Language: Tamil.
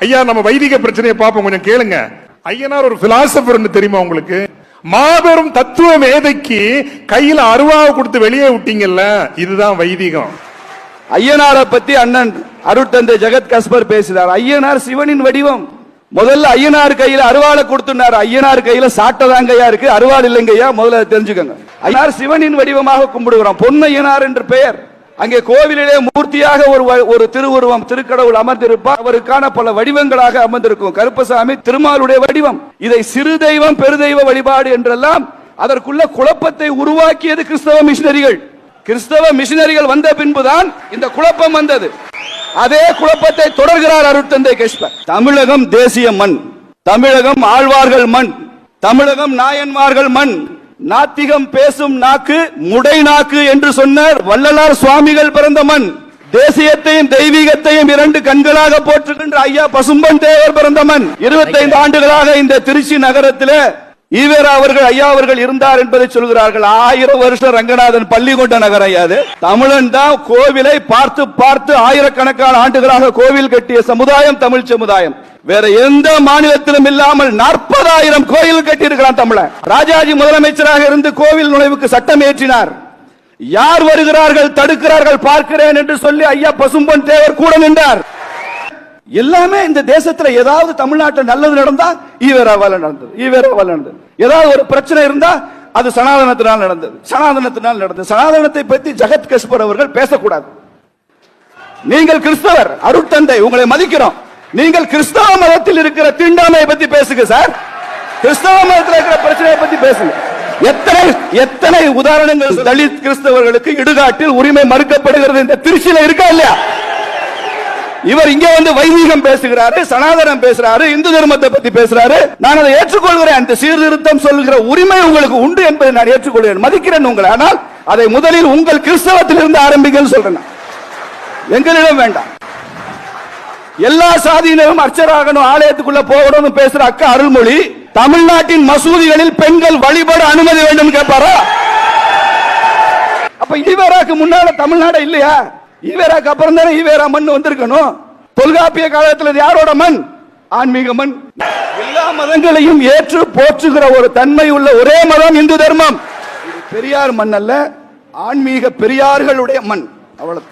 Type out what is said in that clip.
ஐயா நம்ம வைதிக பிரச்சனையை பார்ப்போம். கொஞ்சம் கேளுங்க. ஐயனார் ஒரு பிலாசபர்னு தெரியுமா உங்களுக்கு? மாபெரும் தத்துவ மேதைக்கு கையில அருவாவை கொடுத்து வெளியே விட்டீங்கல்ல இதுதான் வைதிகம். ஐயனாரை பத்தி அண்ணன் அருட்தந்தை ஜெகத் கஸ்பர் பேசினார். ஐயனார் சிவனின் வடிவம். முதல்ல ஐயனார் கையில அருவாளை கொடுத்துனார். ஐயனார் கையில சாட்டதாங்கய்யா இருக்கு. அருவாள் இல்லைங்கய்யா முதல்ல தெரிஞ்சுக்கோங்க. ஐயனார் சிவனின் வடிவமாக கும்பிடுகிறோம் பொன்னையனார் என்று பெயர். அங்கே கோவிலிலே மூர்த்தியாக ஒரு வ- ஒரு திருவுருவம் திருக்கடவுள் அமர்ந்திருப்பார். அவருக்கான பல வடிவங்களாக அமர்ந்திருக்கும். கருப்பசாமி திருமாலுடைய வடிவம். இதை சிறு தெய்வம் பெருதெய்வ வழிபாடு என்றெல்லாம் அதற்குள்ள குழப்பத்தை உருவாக்கியது கிறிஸ்தவ மிஷினரிகள். கிறிஸ்தவ மிஷினரிகள் வந்த பின்புதான் இந்த குழப்பம் வந்தது. அதே குழப்பத்தை தொடர்கிறார் அருட்தந்தை கிருஷ்ணர் தமிழகம் தேசிய மண். தமிழகம் ஆழ்வார்கள் மண். தமிழகம் நாயன்மார்கள் மண். நாத்திகம் பேசும் நாக்கு முடை நாக்கு என்று சொன்னார். வள்ளலார் சுவாமிகள் பிறந்த மண். தேசியத்தையும் தெய்வீகத்தையும் இரண்டு கண்களாக போற்றுகின்ற ஐயா பசும்பன் தேவர் பிறந்த மண். இருபத்தைந்து ஆண்டுகளாக இந்த திருச்சி நகரத்திலே ஈவேரா அவர்கள் ஐயா அவர்கள் இருந்தார் என்பதை சொல்கிறார்கள். ஆயிரம் வருஷம் ரங்கநாதன் பள்ளி கொண்ட நகரம் அது. தமிழன் தான் கோவிலை பார்த்து பார்த்து ஆயிரக்கணக்கான ஆண்டுகளாக கோவில் கட்டிய சமுதாயம் தமிழ் சமுதாயம். வேற எந்த மாநிலத்திலும் இல்லாமல் நாற்பதாயிரம் கோயில் கட்டி இருக்கிறான் தமிழன். ராஜாஜி முதலமைச்சராக இருந்து கோவில் நுழைவுக்கு சட்டம் ஏற்றினார். யார் வருகிறார்கள் தடுக்கிறார்கள் பார்க்கிறேன் என்று சொல்லி ஐயா பசும்பொன் தேவர் கூட நின்றார். எல்லாமே இந்த தேசத்துல ஏதாவது தமிழ்நாட்டில் நல்லது நடந்தா ஈவேராவால நடந்தது ஈவேராவால நடந்தது. ஏதாவது ஒரு பிரச்சனை இருந்தா அது சனாதனத்தினால் நடந்தது சனாதனத்தினால் நடந்தது. சனாதனத்தை பத்தி ஜெகத் கஸ்பர் அவர்கள் பேசக்கூடாது. நீங்கள் கிறிஸ்தவர் அருட்தந்தை உங்களை மதிக்கிறோம். நீங்கள் கிறிஸ்தவ மதத்தில் இருக்கிற தீண்டாமையை பத்தி பேசுங்க சார். கிறிஸ்தவ மதத்தில் இருக்கிற பிரச்சனையை பத்தி பேசுங்க. எத்தனை எத்தனை உதாரணங்கள் தலித் கிறிஸ்தவர்களுக்கு இடுகாட்டில் உரிமை மறுக்கப்படுகிறது? இந்த திருச்சியில இருக்கா இல்லையா? இவர் இங்க வந்து வைதீகம் பேசுகிறாரு சனாதனம் பேசுறாரு இந்து தர்மத்தை பத்தி பேசுறாரு. நான் அதை ஏற்றுக்கொள்கிறேன். அந்த சீர்திருத்தம் சொல்கிற உரிமை உங்களுக்கு உண்டு என்பதை நான் ஏற்றுக்கொள்கிறேன். மதிக்கிறேன் உங்களை. ஆனால் அதை முதலில் உங்கள் கிறிஸ்தவத்திலிருந்து ஆரம்பிங்கன்னு சொல்றேன் எங்களிடம் வேண்டாம். எல்லா சாதியினரும் அர்ச்சராகணும் ஆலயத்துக்குள்ள போகணும்னு பேசுற அக்கா அருள்மொழி தமிழ்நாட்டின் மசூதிகளில் பெண்கள் வழிபட அனுமதி வேண்டும் கேட்பாரா? அப்ப ஈவேராக்கு முன்னால தமிழ்நாடு இல்லையா? ஈவேராக்கு அப்புறம் தானே ஈவேரா மண் வந்திருக்கணும்? தொல்காப்பிய காலத்தில் யாரோட மண்? ஆன்மீக மண். எல்லா மதங்களையும் ஏற்று போற்றுகிற ஒரு தன்மை உள்ள ஒரே மதம் இந்து தர்மம். பெரியார் மண் அல்ல ஆன்மீக பெரியார்களுடைய மண். அவ்வளவு